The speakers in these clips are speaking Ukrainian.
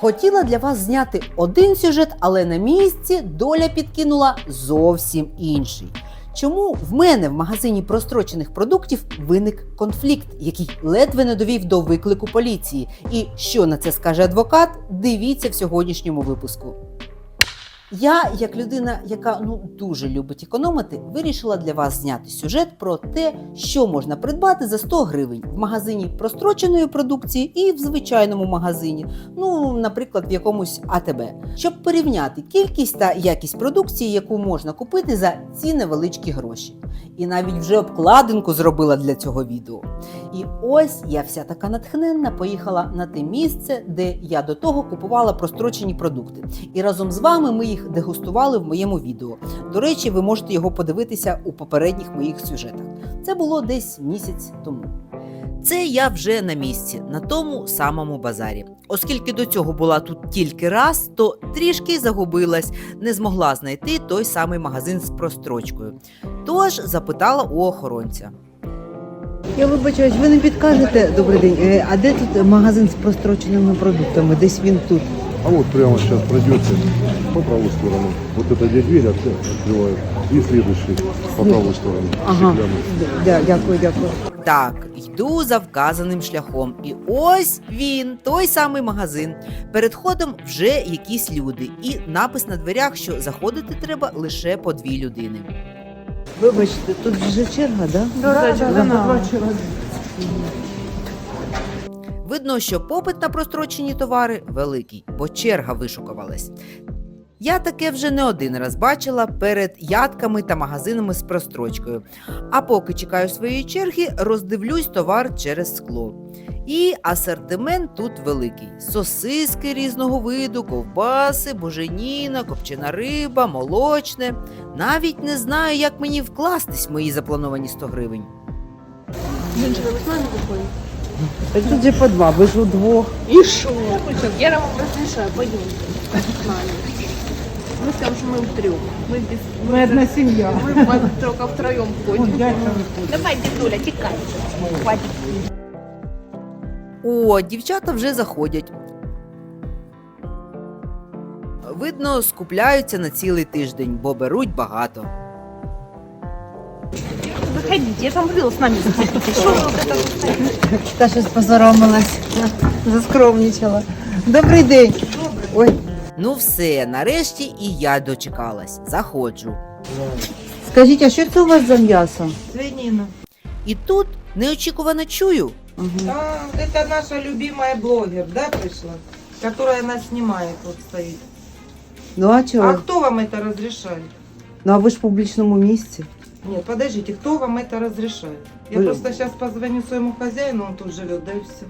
Хотіла для вас зняти один сюжет, але на місці доля підкинула зовсім інший. Чому в мене в магазині прострочених продуктів виник конфлікт, який ледве не довів до виклику поліції? І що на це скаже адвокат? Дивіться в сьогоднішньому випуску. Я, як людина, яка ну дуже любить економити, вирішила для вас зняти сюжет про те, що можна придбати за 100 гривень в магазині простроченої продукції і в звичайному магазині, ну, наприклад, в якомусь АТБ, щоб порівняти кількість та якість продукції, яку можна купити за ці невеличкі гроші. І навіть вже обкладинку зробила для цього відео. І ось я вся така натхненна поїхала на те місце, де я до того купувала прострочені продукти. І разом з вами ми їх дегустували в моєму відео. До речі, ви можете його подивитися у попередніх моїх сюжетах. Це було десь місяць тому. Це я вже на місці, на тому самому базарі. Оскільки до цього була тут тільки раз, то трішки загубилась, не змогла знайти той самий магазин з прострочкою. Тож запитала у охоронця. Я вибачаюсь, ви не підкажете добрий день. е, А де тут магазин з простроченими продуктами? Десь він тут. А вот прямо сейчас пройдете по правую сторону. Вот эта где дверь от- открывают. И следующий по правую сторону. Ага. Стеклянный. Дя- Дякую, дякую. Так, йду за вказаним шляхом. І ось він, той самий магазин. Перед входом вже якісь люди, і напис на дверях, що заходити треба лише по дві людини. Вибачте, тут вже черга, да? Видно, що попит на прострочені товари великий, бо черга вишукувалась. Я таке вже не один раз бачила перед ядками та магазинами з прострочкою. А поки чекаю своєї черги, роздивлюсь товар через скло. І асортимент тут великий: сосиски різного виду, ковбаси, буженіна, копчена риба, молочне. Навіть не знаю, як мені вкластись в мої заплановані 100 гривень. Так тут же по два, ви ж удвох. И шо? Я вам разрешаю, пойдем. с нами. Мы скажем, что мы втроем. Мы без... Ми одна сім'я. Мы только втроем ходим. Давай, дедуля, текай. Хватит. О, дівчата вже заходять. Видно, скупляються на цілий тиждень, бо беруть багато. Заходите, я же вам говорила, с нами заходите. Что вы вот это вот стоите? Та щось позоромилась, заскромнічала. Добрий день. Ой, Ну все, нарешті і я дочекалась. Заходжу. скажіть, а що це у вас за м'ясо? Свинина. І тут неочікувано чую. Угу. А, это наша любимая блогер, да, пришла? Которая нас снимает, вот стоит. Ну а А чого? кто вам это разрешает? Ну а ви ж в публічному місці. Нет, подождите, кто вам это разрешает? Я Вы- просто сейчас позвоню своему хозяину, он тут живет, да и все.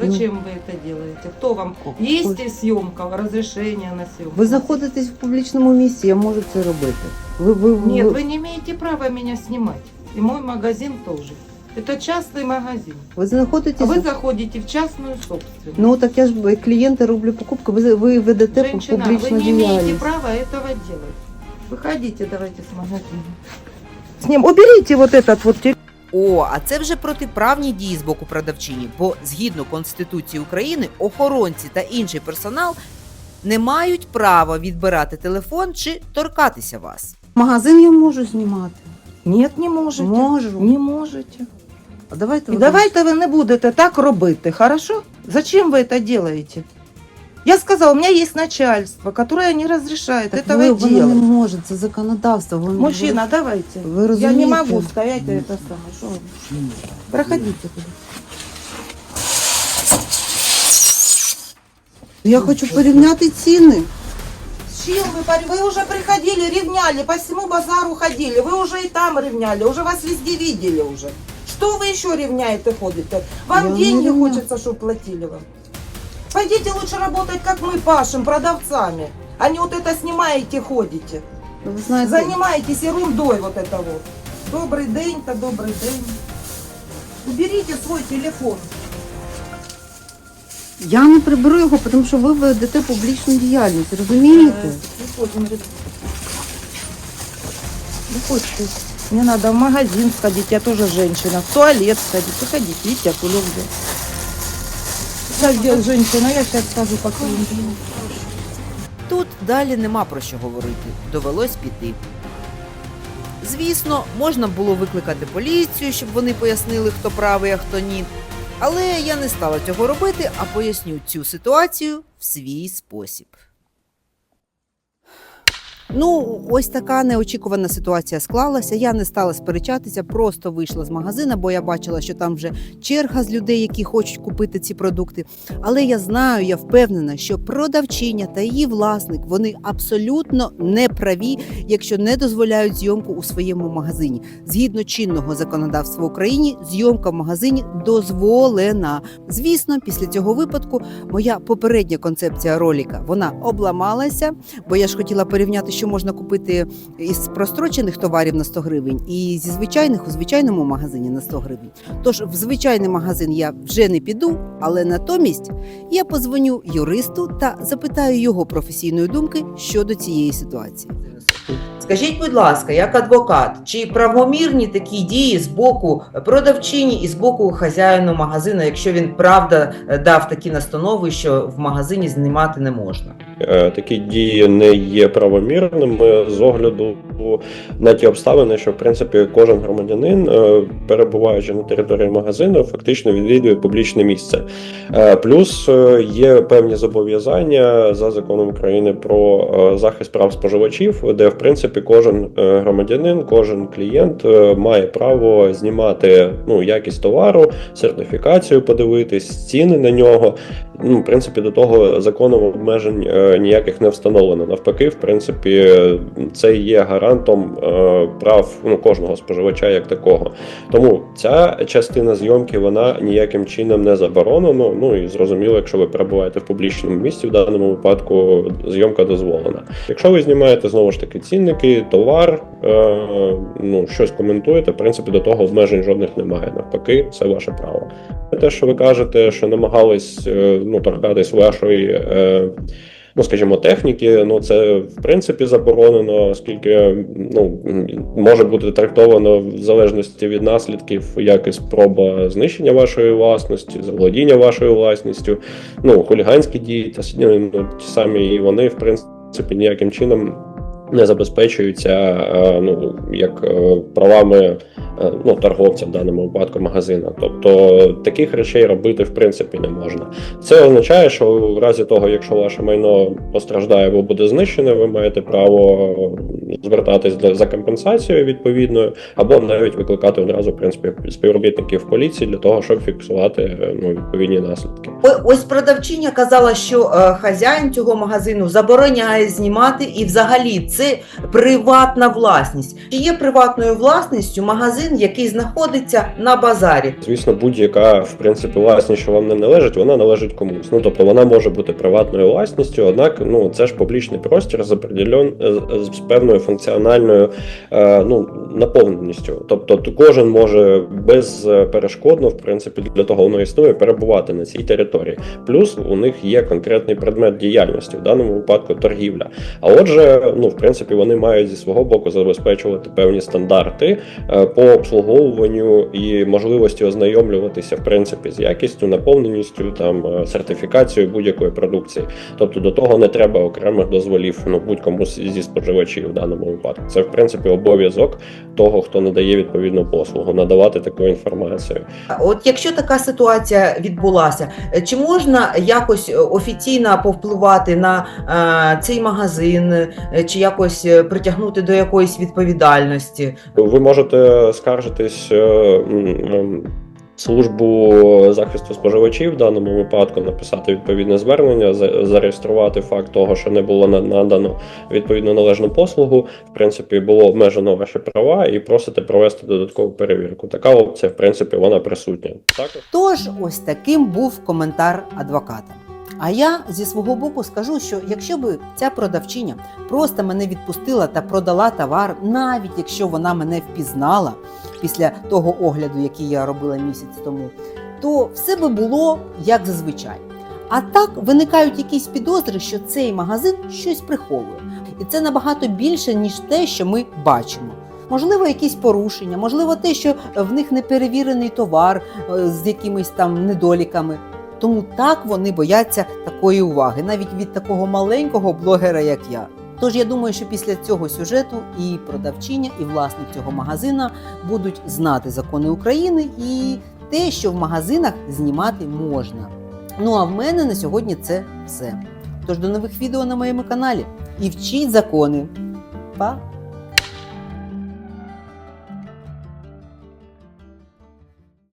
Зачем вы это делаете? Кто вам? Есть ли съемка, разрешение на съемку? Ви знаходитесь в публічному місці, я можу це робити. Ви, ви, Нет, ви, вы не имеете права меня снимать. И мой магазин тоже. Это частный магазин. ви А знаходитесь. вы заходите в частную собственность. Ну так я ж е, клієнти роблю покупки. Ви, ви ведете Женщина, вы публічну не имеете діяльність. права этого делать. Выходите, давайте с магазина. С ним уберите вот этот вот О, а це вже протиправні дії з боку продавчині, бо згідно Конституції України охоронці та інший персонал не мають права відбирати телефон чи торкатися вас. Магазин я можу знімати. Нет, не можете. Можу. Не можете. А давайте І ви давайте ви не будете так робити, хорошо? Зачем вы это делаете? Я сказала, у меня есть начальство, которое не разрешает так этого ви, воно не делать. може, це законодавство. Ви, Мужчина, давайте. ви, ви Я розумієте? не могу стоять, а это самое. Что вы? Проходите туда. Я хочу порівняти ціни. С чем вы, парень? Вы уже приходили, ревняли, по всему базару ходили. Вы уже и там ревняли, уже вас везде видели уже. Что вы еще ревняете ходите? Вам Я не деньги ревняю. хочется, чтобы платили вам. Пойдите лучше работать, как мы, пашем, продавцами. А не вот это снимаете, ходите. Ви знаєте, Занимаетесь ерундой вот это вот. Добрый день, то добрый день. Уберите свой телефон. я не приберу його, тому що ви ведете публічну діяльність, розумієте? Э, Выходим, ребят. Выходите. Мне надо в магазин сходить, я тоже женщина. В туалет сходить. Выходите, видите, я кулек взял. Сейчас женщина, я сейчас скажу, как Тут далі нема про що говорити. Довелось піти. Звісно, можна було викликати поліцію, щоб вони пояснили, хто правий, а хто ні. Але я не стала цього робити, а поясню цю ситуацію в свій спосіб. Ну, ось така неочікувана ситуація склалася. Я не стала сперечатися, просто вийшла з магазина, бо я бачила, що там вже черга з людей, які хочуть купити ці продукти. Але я знаю, я впевнена, що продавчиня та її власник вони абсолютно не праві, якщо не дозволяють зйомку у своєму магазині. Згідно чинного законодавства в Україні, зйомка в магазині дозволена. Звісно, після цього випадку моя попередня концепція роліка вона обламалася, бо я ж хотіла порівняти, що можна купити із прострочених товарів на 100 гривень і зі звичайних у звичайному магазині на 100 гривень. Тож в звичайний магазин я вже не піду, але натомість я позвоню юристу та запитаю його професійної думки щодо цієї ситуації. Скажіть, будь ласка, як адвокат, чи правомірні такі дії з боку продавчині і з боку хазяїну магазину, якщо він правда дав такі настанови, що в магазині знімати не можна? Е, такі дії не є правомірними з огляду на ті обставини, що в принципі кожен громадянин, е, перебуваючи на території магазину, фактично відвідує публічне місце. Е, Плюс є певні зобов'язання за законом України про захист прав споживачів, де в принципі кожен е, громадянин, кожен клієнт е, має право знімати ну якість товару, сертифікацію подивитись, ціни на нього. Ну, в принципі, до того законом обмежень е, ніяких не встановлено. Навпаки, в принципі, це є гарантом прав ну, кожного споживача як такого. Тому ця частина зйомки вона ніяким чином не заборонена. Ну і зрозуміло, якщо ви перебуваєте в публічному місці, в даному випадку зйомка дозволена. Якщо ви знімаєте знову ж таки цінники, товар, е, ну щось коментуєте, в принципі, до того обмежень жодних немає. Навпаки, це ваше право. Те, що ви кажете, що намагались е, ну, торкатись вашої. Е, Ну, скажімо, техніки, ну це в принципі заборонено, оскільки ну може бути трактовано в залежності від наслідків, як і спроба знищення вашої власності, заволодіння вашою власністю, ну хуліганські дії та ну, ті самі, і вони в принципі ніяким чином не забезпечуються е, ну як е, правами е, ну, торговця в даному випадку магазина. Тобто таких речей робити в принципі не можна. Це означає, що в разі того, якщо ваше майно постраждає або буде знищене, ви маєте право звертатись для- за компенсацією відповідною, або навіть викликати одразу в принципі співробітників поліції для того, щоб фіксувати ну, відповідні наслідки. Ось продавчиня казала, що хазяїн цього магазину забороняє знімати, і взагалі це приватна власність. Чи є приватною власністю магазин, який знаходиться на базарі? Звісно, будь-яка в принципі власність, що вам не належить, вона належить комусь. Ну тобто вона може бути приватною власністю, однак ну це ж публічний простір з определен з- з певною функціональною е, ну наповненістю. Тобто кожен може безперешкодно, в принципі, для того воно існує, перебувати на цій території. Плюс у них є конкретний предмет діяльності, в даному випадку торгівля. А отже, ну в принципі, вони мають зі свого боку забезпечувати певні стандарти е, по обслуговуванню і можливості ознайомлюватися в принципі з якістю, наповненістю, там е, сертифікацією будь-якої продукції. Тобто до того не треба окремих дозволів ну будь-кому зі споживачів в даному випадку. Це в принципі обов'язок того, хто надає відповідну послугу, надавати таку інформацію. От якщо така ситуація відбулася, чи можна якось е, офіційно повпливати на е, цей магазин, чи якось е, притягнути до якоїсь відповідальності? Ви можете скаржитись е, службу захисту споживачів в даному випадку, написати відповідне звернення, за- зареєструвати факт того, що не було надано відповідно належну послугу. В принципі, було обмежено ваші права, і просите провести додаткову перевірку. Така опція, в принципі, вона присутня. Також Тож, ось таким був коментар адвоката. А я зі свого боку скажу, що якщо би ця продавчиня просто мене відпустила та продала товар, навіть якщо вона мене впізнала після того огляду, який я робила місяць тому, то все би було як зазвичай. А так виникають якісь підозри, що цей магазин щось приховує. І це набагато більше, ніж те, що ми бачимо. Можливо, якісь порушення, можливо, те, що в них не перевірений товар е, з якимись там недоліками. Тому так вони бояться такої уваги, навіть від такого маленького блогера, як я. Тож я думаю, що після цього сюжету і продавчиня, і власник цього магазина будуть знати закони України і те, що в магазинах знімати можна. Ну а в мене на сьогодні це все. Тож до нових відео на моєму каналі і вчіть закони. Па!